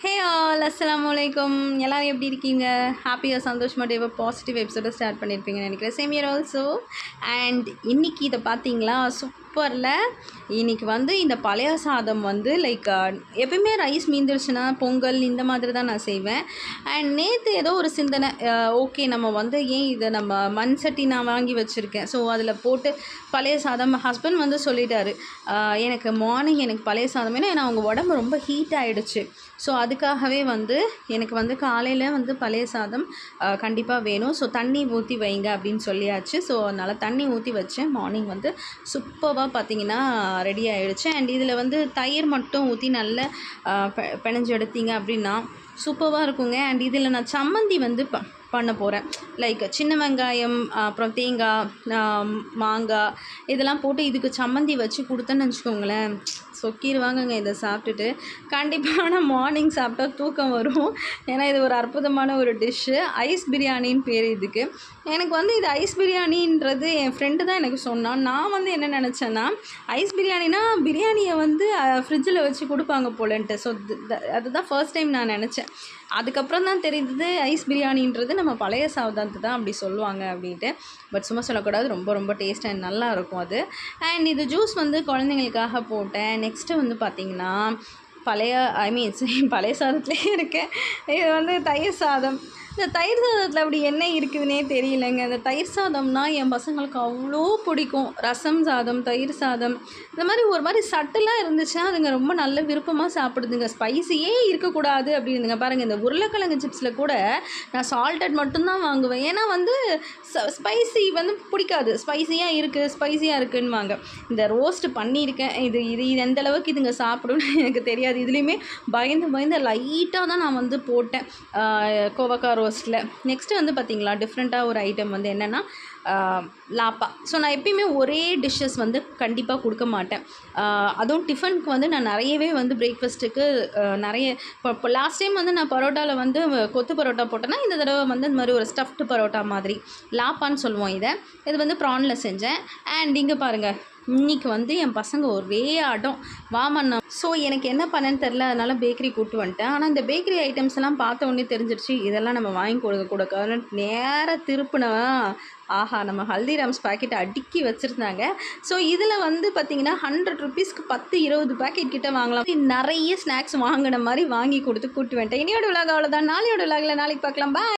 Hey all அஸ்ஸலாமு அலைக்கும் எல்லாரும் எப்படி இருக்கீங்க? ஹாப்பியாக சந்தோஷமாக டேவாக பாசிட்டிவ் எபிசோட ஸ்டார்ட் பண்ணியிருப்பீங்கன்னு நினைக்கிறேன். சேம் இயர் ஆல்சோ அண்ட் இன்னைக்கு இதை பார்த்தீங்களா? சூப்பரில். இன்னைக்கு வந்து இந்த பழைய சாதம் வந்து லைக் எப்பயுமே ரைஸ் மீந்துருச்சுன்னா பொங்கல் இந்த மாதிரி தான் நான் செய்வேன். அண்ட் நேற்று ஏதோ ஒரு சிந்தனை ஓகே நம்ம வந்து ஏன் இதை நம்ம மண் சட்டி நான் வாங்கி வச்சுருக்கேன். ஸோ அதில் போட்டு பழைய சாதம் ஹஸ்பண்ட் வந்து சொல்லிட்டாரு எனக்கு மார்னிங் எனக்கு பழைய சாதம் ஏன்னா அவங்க உடம்பு ரொம்ப ஹீட் ஆகிடுச்சு ஸோ அதுக்காகவே வந்து எனக்கு வந்து காலையில் வந்து பழைய சாதம் கண்டிப்பாக வேணும். ஸோ தண்ணி ஊற்றி வைங்க அப்படின்னு சொல்லியாச்சு. ஸோ அதனால் தண்ணி ஊற்றி வச்சேன். மார்னிங் வந்து சூப்பராக பார்த்தீங்கன்னா ரெடி ஆகிடுச்சு அண்ட் இதில் வந்து தயிர் மட்டும் ஊற்றி நல்லா பெ பிணைஞ்சு எடுத்தீங்க அப்படின்னா சூப்பராக இருக்குங்க. அண்ட் இதில் நான் சம்மந்தி வந்து ப பண்ண போகிறேன் லைக் சின்ன வெங்காயம் அப்புறம் தேங்காய் மாங்காய் இதெல்லாம் போட்டு இதுக்கு சம்மந்தி வச்சு கொடுத்தேன்னு வச்சுக்கோங்களேன். சொக்கிடுவாங்கங்க இதை சாப்பிட்டுட்டு. கண்டிப்பாக ஆனால் மார்னிங் சாப்பிட்டா தூக்கம் வரும். ஏன்னா இது ஒரு அற்புதமான ஒரு டிஷ்ஷு ஐஸ் பிரியாணின்னு பேர் இதுக்கு. எனக்கு வந்து இது ஐஸ் பிரியாணின்றது என் ஃப்ரெண்டு தான் எனக்கு சொன்னான். நான் வந்து என்ன நினச்சேன்னா ஐஸ் பிரியாணினா பிரியாணியை வந்து ஃப்ரிட்ஜில் வச்சு கொடுப்பாங்க போலன்ட்டு. ஸோ அதுதான் ஃபர்ஸ்ட் டைம் நான் நினச்சேன். அதுக்கப்புறம் தான் தெரியுது ஐஸ் பிரியாணின்றது நம்ம பழைய சாதத்தை தான் அப்படி சொல்லுவாங்க அப்படின்ட்டு. பட் சும்மா சொல்லக்கூடாது ரொம்ப ரொம்ப டேஸ்ட் அண்ட் நல்லா இருக்கும் அது. அண்ட் இது ஜூஸ் வந்து குழந்தைங்களுக்காக போட்டேன். நெக்ஸ்ட்டு வந்து பார்த்திங்கன்னா பழைய ஐ மீன் பழைய சாதத்துலேயே இருக்கேன். இது வந்து தயிர் சாதம். இந்த தயிர் சாதத்தில் அப்படி என்ன இருக்குதுன்னே தெரியலங்க. இந்த தயிர் சாதம்னா என் பசங்களுக்கு அவ்வளோ பிடிக்கும். ரசம் சாதம் தயிர் சாதம். இந்த மாதிரி ஒரு மாதிரி சட்டெல்லாம் இருந்துச்சுன்னா அதுங்க ரொம்ப நல்ல விருப்பமாக சாப்பிடுதுங்க. ஸ்பைசியே இருக்கக்கூடாது அப்படின்னுங்க. பாருங்கள் இந்த உருளைக்கிழங்கு சிப்ஸில் கூட நான் சால்டட் மட்டும்தான் வாங்குவேன். ஏன்னா வந்து ஸ்பைசி வந்து பிடிக்காது. ஸ்பைசியாக இருக்குது ஸ்பைசியாக இருக்குன்னுவாங்க. இந்த ரோஸ்ட் பண்ணியிருக்கேன். இது இது இது எந்த அளவுக்கு இதுங்க சாப்பிடும்னு எனக்கு தெரியாது. இதுலேயுமே பயந்து பயந்து லைட்டாக தான் நான் வந்து போட்டேன். ஆஹ் கோவக்காய் ரோஸ்ட்டில் நெக்ஸ்ட்டு வந்து பார்த்திங்களா டிஃப்ரெண்ட்டாக ஒரு ஐட்டம் வந்து என்னென்னா லாப்பா. ஸோ நான் எப்பயுமே ஒரே டிஷ்ஷஸ் வந்து கண்டிப்பாக கொடுக்க மாட்டேன். அதுவும் டிஃபனுக்கு வந்து நான் நிறையவே வந்து பிரேக்ஃபாஸ்ட்டுக்கு நிறைய இப்போ இப்போ லாஸ்ட் டைம் வந்து நான் பரோட்டாவில் வந்து கொத்து பரோட்டா போட்டேன்னா இந்த தடவை வந்து இந்த மாதிரி ஒரு ஸ்டஃப்டு பரோட்டா மாதிரி. லாப்பான்னு சொல்லுவோம் இதை. இது வந்து ப்ரானில் செஞ்சேன். அண்ட் இங்கே பாருங்கள் இன்னைக்கு வந்து என் பசங்க ஒரே ஆட்டம் வாமண்ணா ஸோ எனக்கு என்ன பண்ணேன்னு தெரில அதனால் பேக்கரி கூப்பிட்டு வந்துட்டேன். ஆனால் இந்த பேக்கரி ஐட்டம்ஸ் எல்லாம் பார்த்த உடனே தெரிஞ்சிருச்சு இதெல்லாம் நம்ம வாங்கி கொடுக்க கூடாது நேராக திருப்பினவன் ஆஹா நம்ம ஹல்திராம்ஸ் பாக்கெட் அடுக்கி வச்சுருந்தாங்க. ஸோ இதில் வந்து பார்த்திங்கன்னா ஹண்ட்ரட் ருபீஸ்க்கு பத்து இருபது பாக்கெட் கிட்ட வாங்கலாம். நிறைய ஸ்நாக்ஸ் வாங்கின மாதிரி வாங்கி கொடுத்து கூப்பிட்டு வந்துட்டேன். இனியோட விலாக அவ்வளோதான் நாளையோட விலாகில் நாளைக்கு பார்க்கலாம். பாய்